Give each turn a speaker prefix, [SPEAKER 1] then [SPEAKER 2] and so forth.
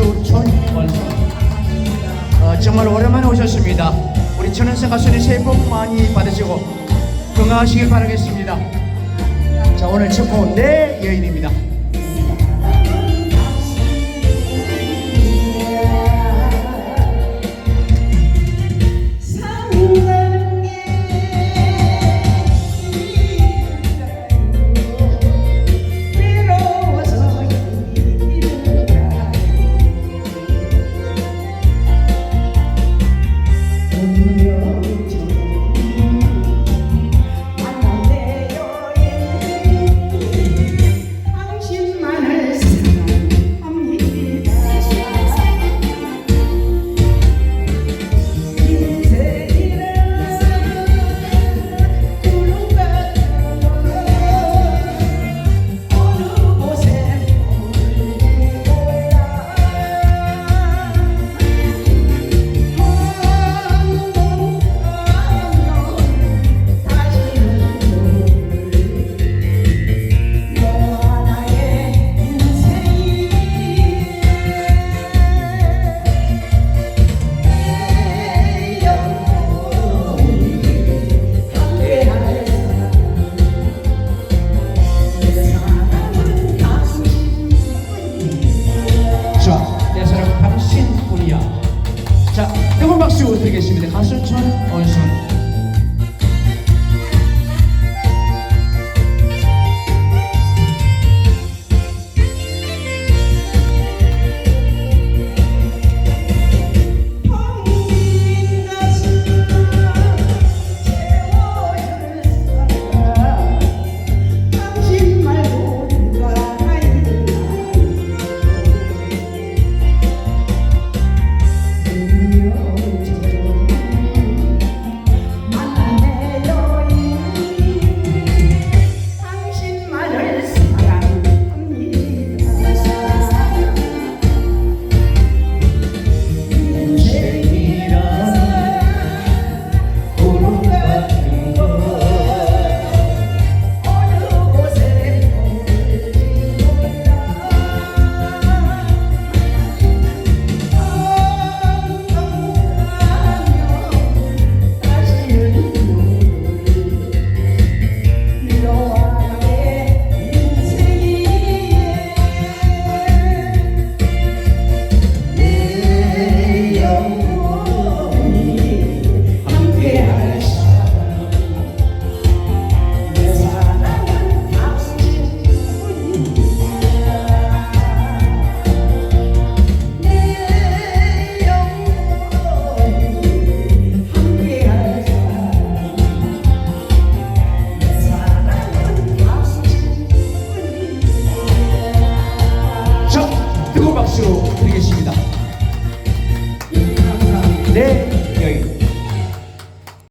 [SPEAKER 1] 수천 원. 어, 정말 오랜만에 오셨습니다. 우리 천은생 가수님 새해 복 많이 받으시고 건강하시길 바라겠습니다. 자 오늘 첫 곡 내 여인입니다. 뜨거운 박수 부탁드리겠습니다. 가수 천원순. 드리겠습니다.